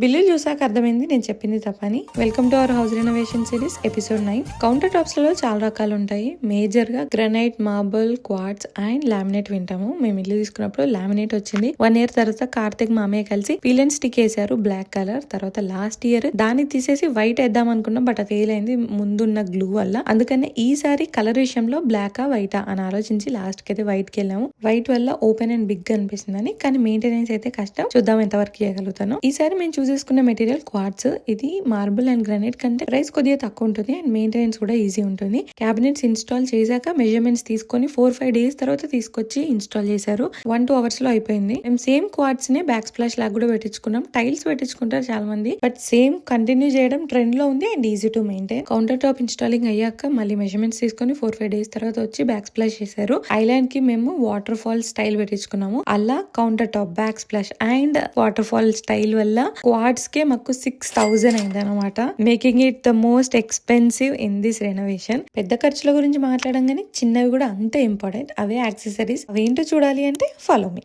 బిల్లులు చూసాక అర్థమైంది నేను చెప్పింది తప్పని. Welcome to our house renovation series episode nine counter టాప్స్లో చాలా రకాలు ఉంటాయి. మేజర్గా granite marble quartz and laminate వింటాము. మేము ఇల్లు తీసుకున్నప్పుడు లామినేట్ వచ్చింది. వన్ ఇయర్ తర్వాత కార్తిక్ మామయ్య కలిసి పీల్ స్టిక్ వేసారు బ్లాక్ కలర్ తర్వాత లాస్ట్ ఇయర్ దాన్ని తీసేసి వైట్ వేద్దాం అనుకున్నాం బట్ అది ఫెయిల్ అయింది ముందున్న గ్లూ వల్ల. అందుకనే ఈసారి కలర్ విషయంలో బ్లాక్ వైటా అని ఆలోచించి లాస్ట్కి అయితే వైట్కి వెళ్ళాము. వైట్ వల్ల ఓపెన్ అండ్ బిగ్ అనిపిస్తుందని కానీ మెయింటెనెన్స్ అయితే కష్టం. చూద్దాం ఎంతవరకు చేయగలుగుతాను. ఈసారి మేము చూసి చేసుకున్న మెటీరియల్ క్వార్ట్స్ ఇది మార్బుల్ అండ్ గ్రానైట్ కంటే ప్రైస్ కొద్దిగా తక్కువ ఉంటుంది అండ్ మెయింటెనెన్స్ కూడా ఈజీ ఉంటుంది. క్యాబినెట్స్ ఇన్స్టాల్ చేశాక మెజర్మెంట్స్ తీసుకొని ఫోర్ ఫైవ్ డేస్ తర్వాత తీసుకొచ్చి ఇన్స్టాల్ చేశారు. వన్ టూ అవర్స్లో అయిపోయింది. మేము సేమ్ క్వార్ట్స్ నే బ్యాక్ స్ప్లాష్ లాగా కూడా పెట్టించుకున్నాం. టైల్స్ పెట్టించుకుంటారు చాలా మంది బట్ సేమ్ కంటిన్యూ చేయడం ట్రెండ్లో ఉంది and easy to maintain counter top installing అయ్యాక మళ్ళీ మెజర్మెంట్స్ తీసుకొని ఫోర్ ఫైవ్ డేస్ తర్వాత వచ్చి బ్యాక్ స్ప్లాష్ చేశారు. ఐలాండ్కి మేము వాటర్ ఫాల్ స్టైల్ పెట్టించుకున్నాము. అలా counter top back splash and water fall style వల్ల క్వాడ్స్ మాకు సిక్స్ థౌజండ్ అయింది అనమాట making it the most expensive in this renovation పెద్ద ఖర్చుల గురించి మాట్లాడంగానే చిన్నవి కూడా అంతే ఇంపార్టెంట్ అవే యాక్సెసరీస్ అవేంటో చూడాలి అంటే ఫాలో మీ